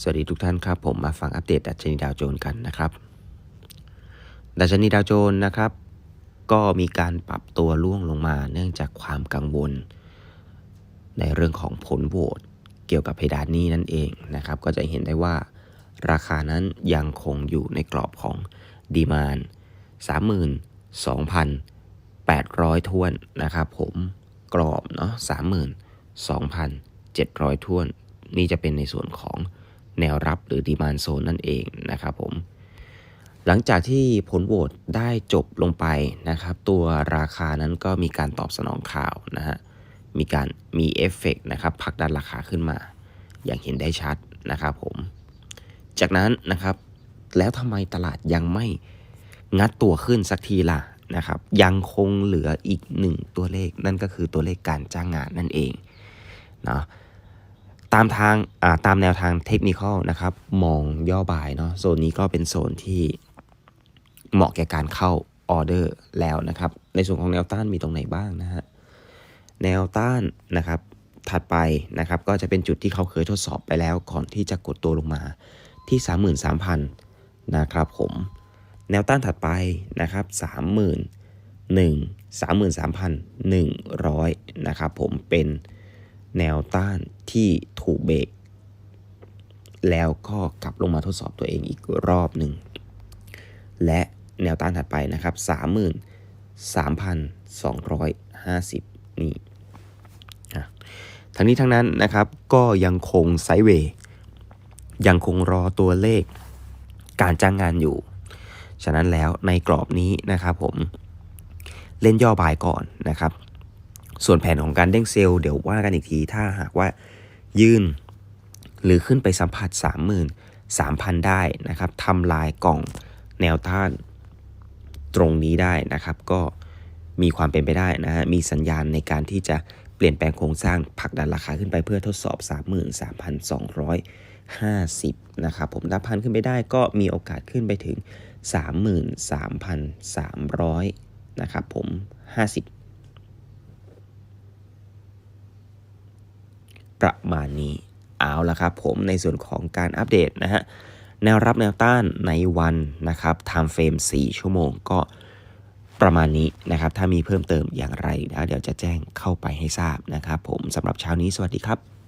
สวัสดีทุกท่านครับ ผมมาฟังอัปเดตดัชนีดาวโจนส์กันนะครับ ดัชนีดาวโจนส์นะครับ ก็มีการปรับตัวร่วงลงมาเนื่องจากความกังวล ในเรื่องของผลโหวตเกี่ยวกับเพดานนี้นั่นเองนะครับ ก็จะเห็นได้ว่าราคานั้นยังคงอยู่ในกรอบของดีมาน32,800ท้วนนะครับผมกรอบเนาะ32,700ท้วน นี่จะเป็นในส่วนของ แนวรับหรือดีมานโซนนั่นเองนะครับผมหลังจากที่ผลโหวตได้จบลงไปนะครับ ตัวราคานั้นก็มีการตอบสนองข่าวนะฮะมีการมีเอฟเฟกต์นะครับผักดันราคาขึ้นมา อย่างเห็นได้ชัดนะครับผม จากนั้นนะครับแล้วทำไมตลาดยังไม่งัดตัวขึ้นสักทีล่ะนะครับ ยังคงเหลืออีกหนึ่งตัวเลขนั่นก็คือตัวเลขการจ้างงานนั่นเองเนาะ ตามทางตามแนวทางเทคนิคนะครับ มองย่อบายเนาะโซนนี้ก็เป็นโซนที่เหมาะแก่การเข้าออเดอร์แล้วนะครับ ในส่วนของแนวต้านมีตรงไหนบ้างนะฮะแนวต้านนะครับถัดไปนะครับก็จะเป็นจุดที่เขาเคยทดสอบไปแล้วก่อนที่จะกดตัวลงมาที่ 33,000 นะครับผม แนวต้านถัดไปนะครับ31 33,100 นะครับผมเป็น แนวต้านที่ถูกเบรกแล้วก็กลับลงมาทดสอบตัวเองอีกรอบหนึ่ง และแนวต้านถัดไปนะครับ33,250 นี่ทั้งนี้ทั้งนั้นนะครับก็ยังคงไซเวย์ยังคงรอตัวเลขการจ้างงานอยู่ ฉะนั้นแล้วในกรอบนี้นะครับผมเล่นย่อบายก่อนนะครับ ส่วนแผนของการเด้งเซลล์เดี๋ยวว่ากันอีกทีถ้าหากว่ายืน หรือขึ้นไปสัมผัส 33,000 ได้นะครับทำลายกล่องแนวต้านตรงนี้ได้นะครับ ก็มีความเป็นไปได้นะฮะมีสัญญาณในการที่จะเปลี่ยนแปลงโครงสร้างผลักดันราคาขึ้นไปเพื่อทดสอบ 33,250 นะครับผมถ้าพันขึ้นไปได้ก็มีโอกาสขึ้นไปถึง 33,300 นะครับผม 50 ประมาณนี้เอาละครับผมในส่วนของการอัปเดตนะฮะแนวรับแนวต้านในวันนะครับไทม์เฟรม4 ชั่วโมงก็ประมาณนี้นะครับ ถ้ามีเพิ่มเติมอย่างไรนะเดี๋ยวจะแจ้งเข้าไปให้ทราบนะครับ ผมสำหรับเช้านี้สวัสดีครับ